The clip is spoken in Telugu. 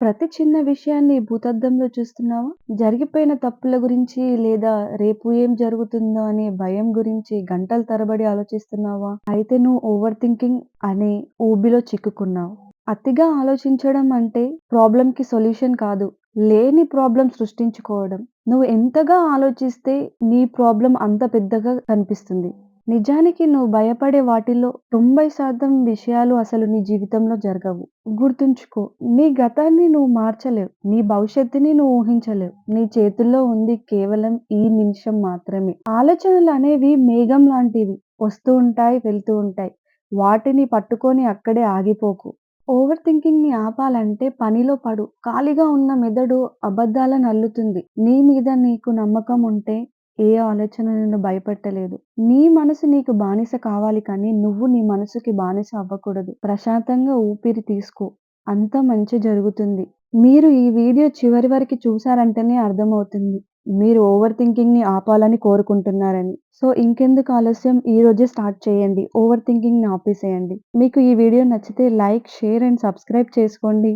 ప్రతి చిన్న విషయాన్ని భూతద్దంలో చూస్తున్నావా? జరిగిపోయిన తప్పుల గురించి లేదా రేపు ఏం జరుగుతుందో అనే భయం గురించి గంటల తరబడి ఆలోచిస్తున్నావా? అయితే నువ్వు ఓవర్ థింకింగ్ అనే ఊబిలో చిక్కుకున్నావు. అతిగా ఆలోచించడం అంటే ప్రాబ్లమ్‌కి సొల్యూషన్ కాదు. లేని ప్రాబ్లమ్ సృష్టించుకోవడం. నువ్వు ఎంతగా ఆలోచిస్తే నీ ప్రాబ్లమ్ అంత పెద్దగా కనిపిస్తుంది. నిజానికి నువ్వు భయపడే వాటిల్లో 90% విషయాలు అసలు నీ జీవితంలో జరగవు. గుర్తుంచుకో నీ గతాన్ని నువ్వు మార్చలేవు. నీ భవిష్యత్తుని నువ్వు ఊహించలేవు. నీ చేతుల్లో ఉంది కేవలం ఈ నిమిషం మాత్రమే. ఆలోచనలు అనేవి మేఘం లాంటివి. వస్తూ ఉంటాయి, వెళ్తూ ఉంటాయి. వాటిని పట్టుకొని అక్కడే ఆగిపోకు. ఓవర్ థింకింగ్‌ని ఆపాలంటే పనిలో పడు. ఖాళీగా ఉన్న మెదడు అబద్ధాలను అల్లుతుంది. నీ మీద నీకు నమ్మకం ఉంటే ఏ ఆలోచన నిన్ను భయపెట్టలేదు. నీ మనసు నీకు బానిస కావాలి కానీ నువ్వు నీ మనసుకి బానిస అవ్వకూడదు. ప్రశాంతంగా ఊపిరి తీసుకో. అంతా మంచి జరుగుతుంది. మీరు ఈ వీడియో చివరి వరకి చూసారంటేనే అర్థమవుతుంది. మీరు ఓవర్ థింకింగ్‌ని ఆపాలని కోరుకుంటున్నారని. సో ఇంకెందుకు ఆలస్యం ఈ రోజే స్టార్ట్ చేయండి. ఓవర్ థింకింగ్‌ని ఆపేసేయండి. మీకు ఈ వీడియో నచ్చితే లైక్, షేర్ అండ్ సబ్స్క్రైబ్ చేసుకోండి.